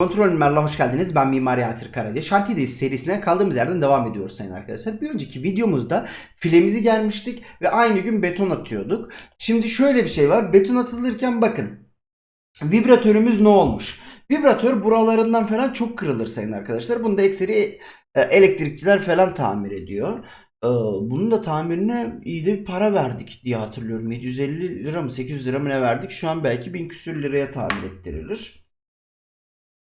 Kontrol Mimar'la hoş geldiniz. Ben Mimar Yasir Karaca. Şantiyedeyiz serisine kaldığımız yerden devam ediyoruz sayın arkadaşlar. Bir önceki videomuzda filemizi gelmiştik ve aynı gün beton atıyorduk. Şimdi şöyle bir şey var. Beton atılırken bakın. Vibratörümüz ne olmuş? Vibratör buralarından falan çok kırılır sayın arkadaşlar. Bunu da ekseri e, elektrikçiler falan tamir ediyor. Ee, Bunun da tamirine iyi de bir para verdik diye hatırlıyorum. 750 lira mı 800 lira mı ne verdik? Şu an belki 1000 küsür liraya tamir ettirilir.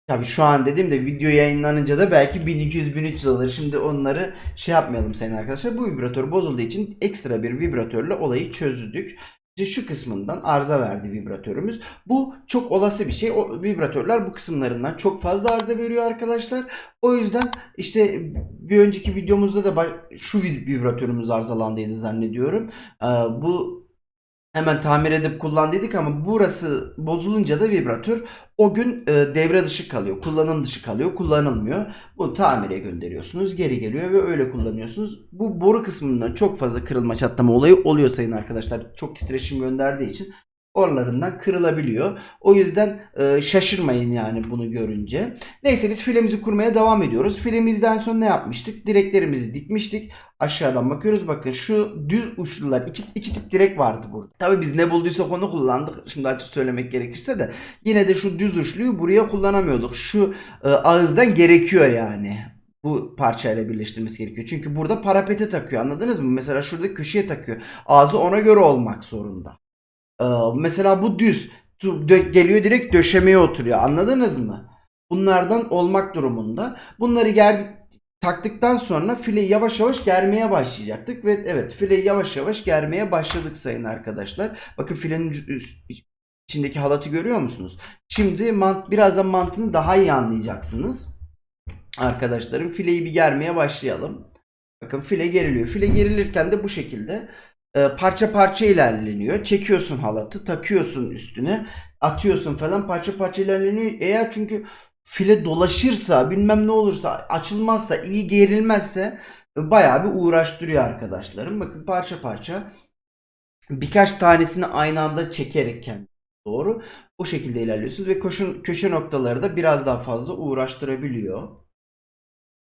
Tabii şu an dediğimde video yayınlanınca da belki 1200-1300 alır. Şimdi onları şey yapmayalım sayın arkadaşlar. Bu vibratör bozulduğu için ekstra bir vibratörle olayı çözdük. İşte şu kısmından arıza verdi vibratörümüz. Bu çok olası bir şey. O vibratörler bu kısımlarından çok fazla arıza veriyor arkadaşlar. O yüzden işte bir önceki videomuzda da şu vibratörümüz arızalandıydı zannediyorum. Ee, bu hemen tamir edip kullandıydık ama burası bozulunca da vibratör o gün e, devre dışı kalıyor. Kullanım dışı kalıyor. Kullanılmıyor. Bunu tamire gönderiyorsunuz. Geri geliyor ve öyle kullanıyorsunuz. Bu boru kısmından çok fazla kırılma çatlama olayı oluyor sayın arkadaşlar. Çok titreşim gönderdiği için oralarından kırılabiliyor. O yüzden e, şaşırmayın yani bunu görünce. Neyse biz filemizi kurmaya devam ediyoruz. Filemizden sonra ne yapmıştık? Direklerimizi dikmiştik. Aşağıdan bakıyoruz. Bakın şu düz uçlular iki, iki tip direk vardı burada. Tabii biz ne bulduysak onu kullandık. Şimdi açık söylemek gerekirse de yine de şu düz uçluyu buraya kullanamıyorduk. Şu e, ağızdan gerekiyor yani. Bu parçayla birleştirmesi gerekiyor. Çünkü burada parapete takıyor anladınız mı? Mesela şurada köşeye takıyor. Ağzı ona göre olmak zorunda. Ee, mesela bu düz geliyor direkt döşemeye oturuyor anladınız mı? Bunlardan olmak durumunda. Bunları ger taktıktan sonra fileyi yavaş yavaş germeye başlayacaktık ve evet fileyi yavaş yavaş germeye başladık sayın arkadaşlar. Bakın filenin içindeki halatı görüyor musunuz? Şimdi mant birazdan mantığını daha iyi anlayacaksınız. Arkadaşlarım fileyi bir germeye başlayalım. Bakın file geriliyor. File gerilirken de bu şekilde e, parça parça ilerleniyor. Çekiyorsun halatı, takıyorsun üstüne, atıyorsun falan parça parça ilerleniyor. Eğer çünkü file dolaşırsa, bilmem ne olursa, açılmazsa, iyi gerilmezse e, bayağı bir uğraştırıyor arkadaşlarım. Bakın parça parça birkaç tanesini aynı anda çekerek kendine doğru o şekilde ilerliyorsunuz ve koşun, köşe noktaları da biraz daha fazla uğraştırabiliyor.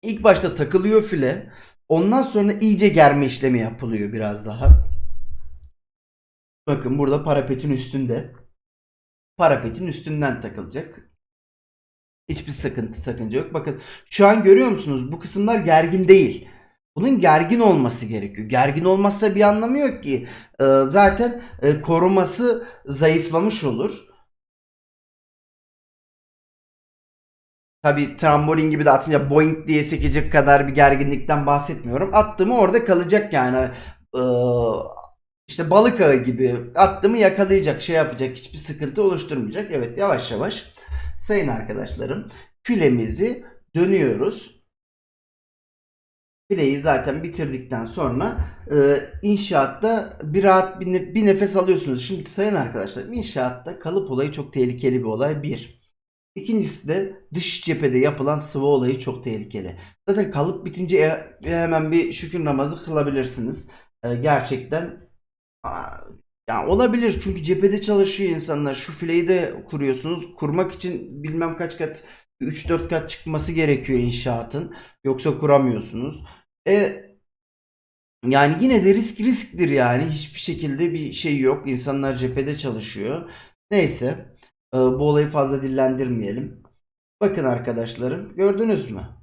İlk başta takılıyor file. Ondan sonra iyice germe işlemi yapılıyor biraz daha. Bakın burada parapetin üstünde. Parapetin üstünden takılacak. Hiçbir sıkıntı sakınca yok. Bakın şu an görüyor musunuz? Bu kısımlar gergin değil. Bunun gergin olması gerekiyor. Gergin olmazsa bir anlamı yok ki. Ee, zaten e, koruması zayıflamış olur. Tabi trambolin gibi de atınca boing diye sekecek kadar bir gerginlikten bahsetmiyorum. Attığımı orada kalacak yani. Ee, işte balık ağı gibi attığımı yakalayacak, şey yapacak, hiçbir sıkıntı oluşturmayacak. Evet yavaş yavaş sayın arkadaşlarım filemizi dönüyoruz. Fileyi zaten bitirdikten sonra e, inşaatta bir rahat bir, ne- bir nefes alıyorsunuz. Şimdi sayın arkadaşlar inşaatta kalıp olayı çok tehlikeli bir olay bir. İkincisi de dış cephede yapılan sıvı olayı çok tehlikeli. Zaten kalıp bitince e- hemen bir şükür namazı kılabilirsiniz. E, gerçekten aa, ya olabilir çünkü cephede çalışıyor insanlar. Şu fileyi de kuruyorsunuz. Kurmak için bilmem kaç kat 3-4 kat çıkması gerekiyor inşaatın. Yoksa kuramıyorsunuz. E yani yine de risk risktir yani. Hiçbir şekilde bir şey yok. İnsanlar cephede çalışıyor. Neyse. e, bu olayı fazla dillendirmeyelim. Bakın arkadaşlarım gördünüz mü?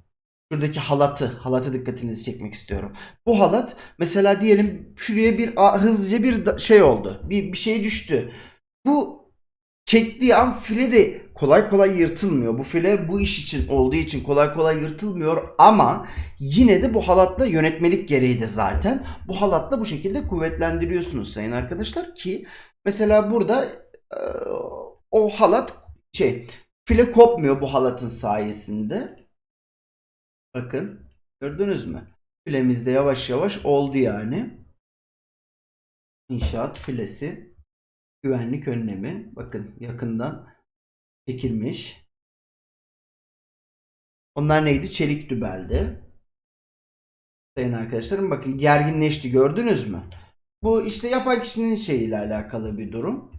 Şuradaki halatı, halatı dikkatinizi çekmek istiyorum. Bu halat mesela diyelim şuraya bir hızlıca bir şey oldu. Bir, bir şey düştü. Bu çektiği an file de kolay kolay yırtılmıyor. Bu file bu iş için olduğu için kolay kolay yırtılmıyor ama yine de bu halatla yönetmelik gereği de zaten bu halatla bu şekilde kuvvetlendiriyorsunuz sayın arkadaşlar ki mesela burada e, o halat şey file kopmuyor bu halatın sayesinde. Bakın gördünüz mü? Filemiz de yavaş yavaş oldu yani. İnşaat filesi güvenlik önlemi bakın yakından çekilmiş. Onlar neydi? Çelik dübeldi. Sayın arkadaşlarım bakın gerginleşti gördünüz mü? Bu işte yapan kişinin şeyiyle alakalı bir durum.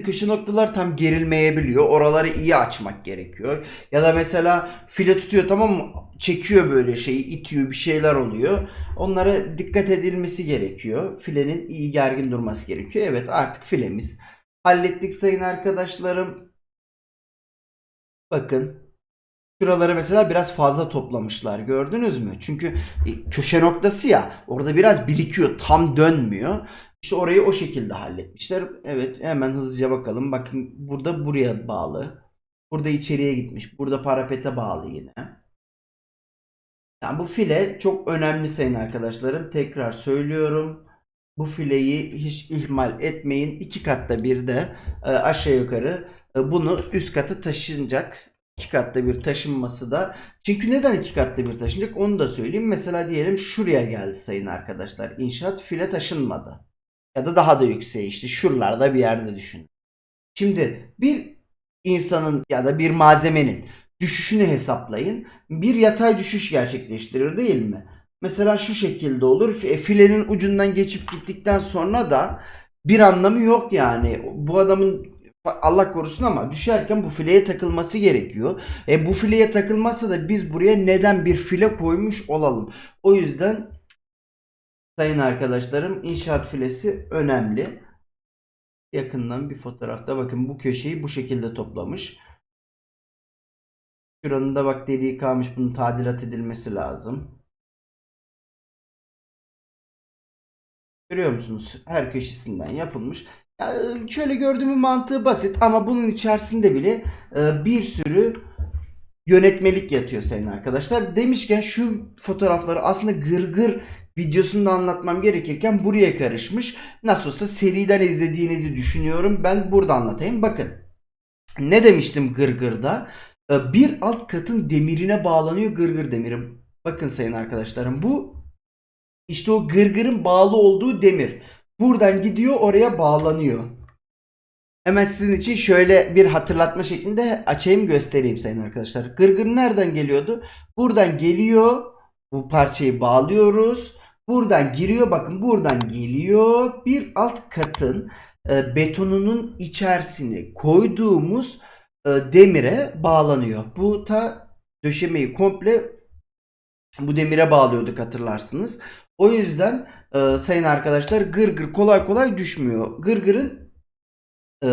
Köşe noktalar tam gerilmeyebiliyor. Oraları iyi açmak gerekiyor. Ya da mesela file tutuyor tamam mı? Çekiyor böyle şeyi, itiyor bir şeyler oluyor. Onlara dikkat edilmesi gerekiyor. Filenin iyi gergin durması gerekiyor. Evet artık filemiz hallettik sayın arkadaşlarım. Bakın. Şuraları mesela biraz fazla toplamışlar. Gördünüz mü? Çünkü e, köşe noktası ya orada biraz birikiyor. Tam dönmüyor. İşte orayı o şekilde halletmişler. Evet hemen hızlıca bakalım. Bakın burada buraya bağlı. Burada içeriye gitmiş. Burada parapete bağlı yine. Yani bu file çok önemli sayın arkadaşlarım. Tekrar söylüyorum. Bu fileyi hiç ihmal etmeyin. İki katta bir de e, aşağı yukarı e, bunu üst katı taşınacak. İki katta bir taşınması da. Çünkü neden iki katta bir taşınacak onu da söyleyeyim. Mesela diyelim şuraya geldi sayın arkadaşlar. İnşaat file taşınmadı. Ya da daha da yükseğe işte şuralarda bir yerde düşün. Şimdi bir insanın ya da bir malzemenin düşüşünü hesaplayın. Bir yatay düşüş gerçekleştirir değil mi? Mesela şu şekilde olur. Fi- Filenin ucundan geçip gittikten sonra da bir anlamı yok yani. Bu adamın Allah korusun ama düşerken bu fileye takılması gerekiyor. E bu fileye takılmazsa da biz buraya neden bir file koymuş olalım? O yüzden sayın arkadaşlarım inşaat filesi önemli. Yakından bir fotoğrafta bakın bu köşeyi bu şekilde toplamış. Şuranın da bak deliği kalmış bunun tadilat edilmesi lazım. Görüyor musunuz? Her köşesinden yapılmış. Ya, şöyle gördüğümün mantığı basit ama bunun içerisinde bile e, bir sürü yönetmelik yatıyor sayın arkadaşlar. Demişken şu fotoğrafları aslında gırgır videosunda anlatmam gerekirken buraya karışmış. Nasıl olsa seriden izlediğinizi düşünüyorum. Ben burada anlatayım. Bakın. Ne demiştim gırgırda? E, Bir alt katın demirine bağlanıyor gırgır demiri. Bakın sayın arkadaşlarım bu işte o gırgırın bağlı olduğu demir. Buradan gidiyor oraya bağlanıyor. Hemen sizin için şöyle bir hatırlatma şeklinde açayım göstereyim sayın arkadaşlar. Gırgır nereden geliyordu? Buradan geliyor. Bu parçayı bağlıyoruz. Buradan giriyor. Bakın buradan geliyor. Bir alt katın e, betonunun içerisine koyduğumuz e, demire bağlanıyor. Bu ta döşemeyi komple bu demire bağlıyorduk hatırlarsınız. O yüzden e, sayın arkadaşlar gırgır kolay kolay düşmüyor. Gırgırın e,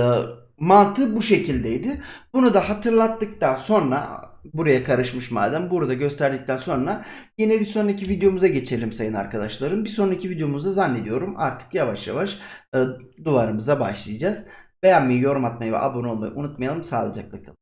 mantığı bu şekildeydi. Bunu da hatırlattıktan sonra buraya karışmış madem burada gösterdikten sonra yine bir sonraki videomuza geçelim sayın arkadaşlarım. Bir sonraki videomuzda zannediyorum artık yavaş yavaş e, duvarımıza başlayacağız. Beğenmeyi, yorum atmayı ve abone olmayı unutmayalım. Sağlıcakla kalın.